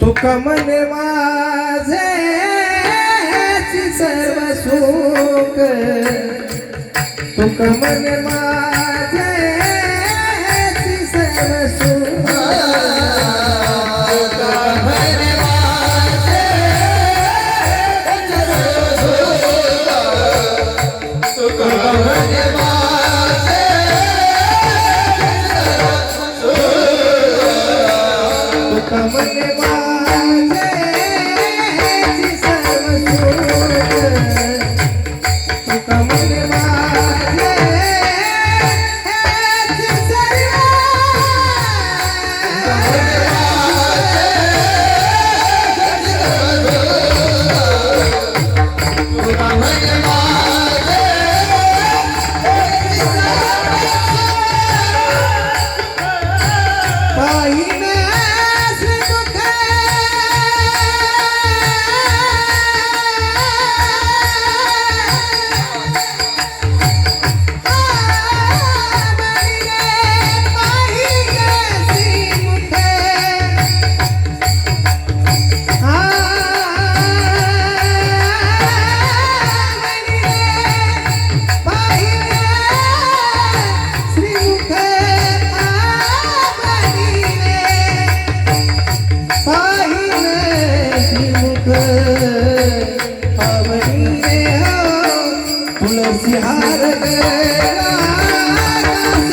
तुक मन माझे सर्व सुख. तुक मन माझे यार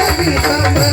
सभी तब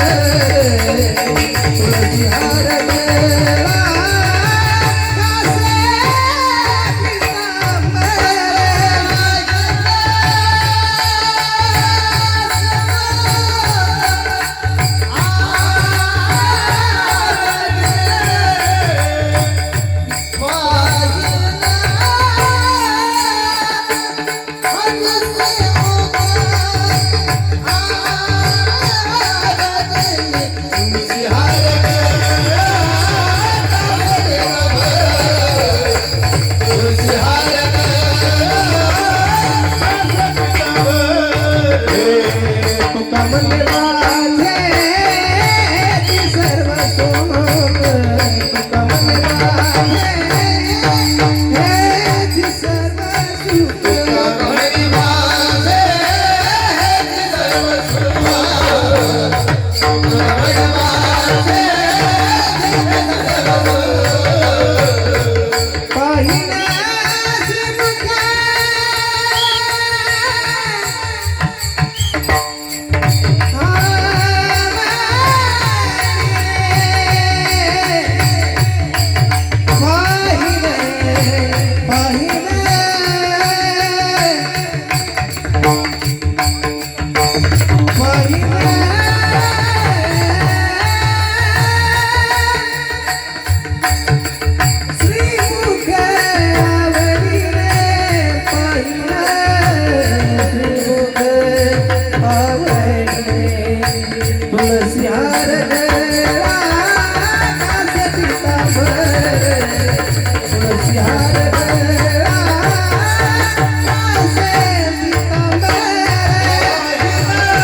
Thank you. Tulsi her